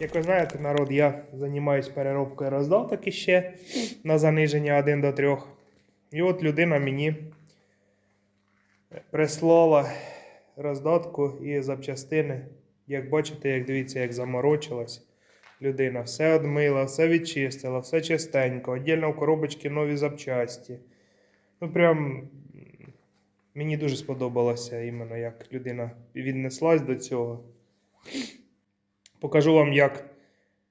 Як ви знаєте, народ, я займаюся переробкою роздаток іще на заниження 1 до 3. І от людина мені прислала роздатку і запчастини. Як бачите, як дивіться, як заморочилась людина. Все одмила, все відчистила, все чистенько. Отдільно в коробочці нові запчасті. Ну, прям мені дуже сподобалося іменно, як людина віднеслась до цього. Покажу вам, як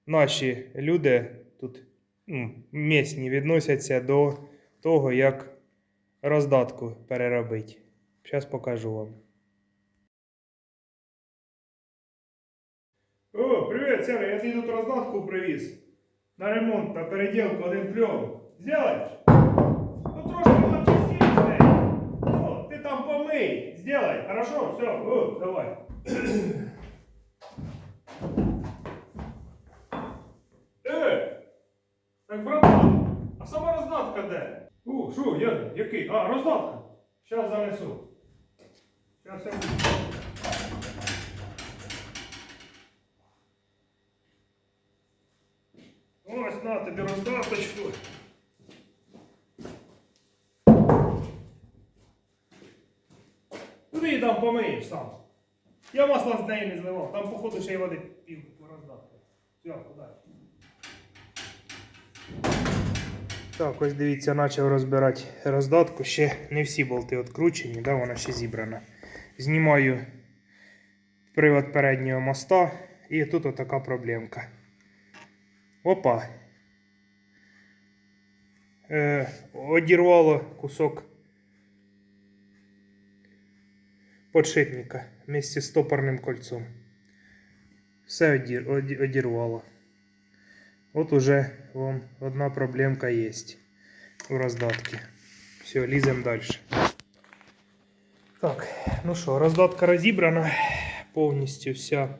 наші люди тут ну, місні відносяться до того, як роздатку переробити. Зараз покажу вам. О, привіт, Сера, я тобі тут роздатку привіз. На ремонт, на переділку один кльов. Сделаєш? Ну трошки частіше з. Ну, ти там помий. Сделай. Хорошо, все, о, давай. Е! Так, братан, а сама роздатка Що, я, який? А, роздатка. Зараз занесу. Зараз я буду. Ось на тобі роздаточку. Ну її там помиєш сам. Я масла з неї не зливав. Там, походу, ще й води пів роздатки. Все, подалі. Так, ось дивіться, почав розбирати роздатку. Ще не всі болти відкручені, да, вона ще зібрана. Знімаю привод переднього моста і тут отака проблемка. Опа. Е, одірвало кусок подшипника вместе з топорним кольцом. Все одір, оді- одірвало. От уже вам одна проблемка є у роздатці. Все, ліземо далі. Так, ну що, роздатка розібрана повністю вся.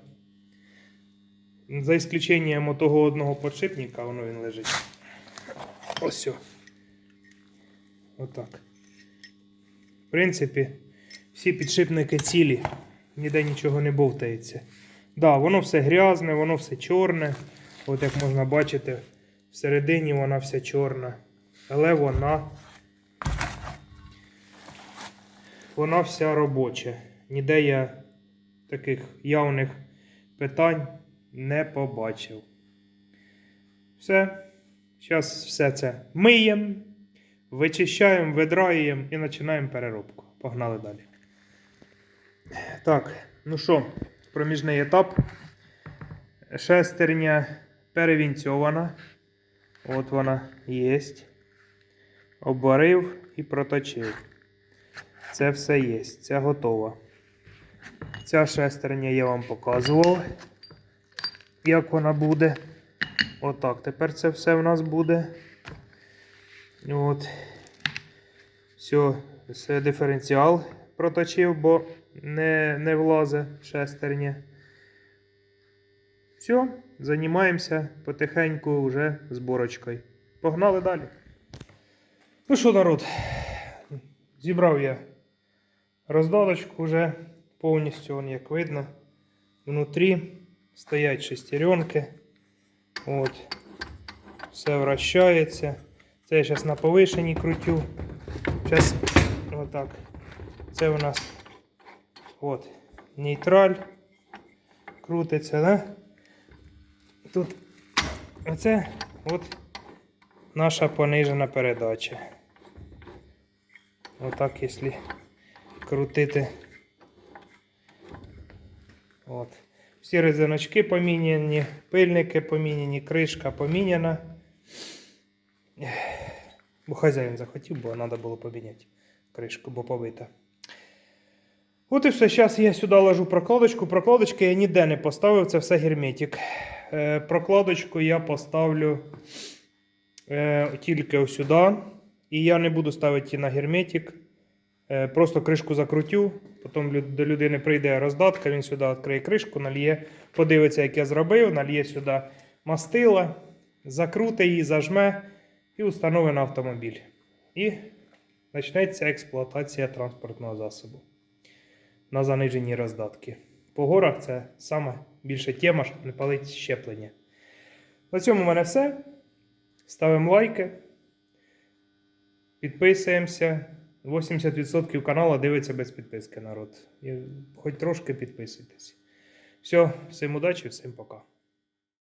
За исключением того одного подшипника, воно він лежить. Ось все. Отак. В принципі, всі підшипники цілі, ніде нічого не бовтається. Да, воно все грязне, воно все чорне. От як можна бачити, всередині вона вся чорна. Але вона. Вона вся робоча. Ніде я таких явних питань не побачив. Все. Зараз все це миємо, вичищаємо, видраємо і починаємо переробку. Погнали далі. Так, ну що, проміжний етап. Шестерня перевінцьована. От вона є. Обварив і проточив. Це все є. Це готово. Ця шестерня я вам показував як вона буде. Отак. Тепер це все в нас буде. От. Все, все диференціал проточив, бо не, не влазить шестерня. Все, займаємося потихеньку вже зборочкою. Погнали далі. Ну що, народ, зібрав я роздаточку вже повністю, вон, як видно, внутрі стоять шестеренки. От. Все вращається. Це я зараз на повишенні крутю. Зараз отак. Це у нас от, нейтраль крутиться, да? Тут оце от наша понижена передача. Отак, якщо крутити. От. Всі резиночки поміняні, пильники поміняні, кришка поміняна. Бо хазяїн захотів, бо треба було поміняти кришку, бо побита. От і все. Зараз я сюди ложу прокладочку. Прокладочки я ніде не поставив, це все герметик. Е, прокладочку я поставлю е, тільки сюди. І я не буду ставити на герметик. Е, Просто кришку закрутю, потім до людини прийде роздатка, він сюди відкриє кришку, нальє, подивиться, як я зробив, нальє сюди мастила, закруте її, зажме і установить на автомобіль. І почнеться експлуатація транспортного засобу на заниженій роздатки. По горах це саме більше тема, щоб не палити щеплення. На цьому в мене все. Ставимо лайки. Підписуємося. 80% каналу дивиться без підписки народ. Хоч трошки підписуйтесь. Все, всім удачі, всім пока.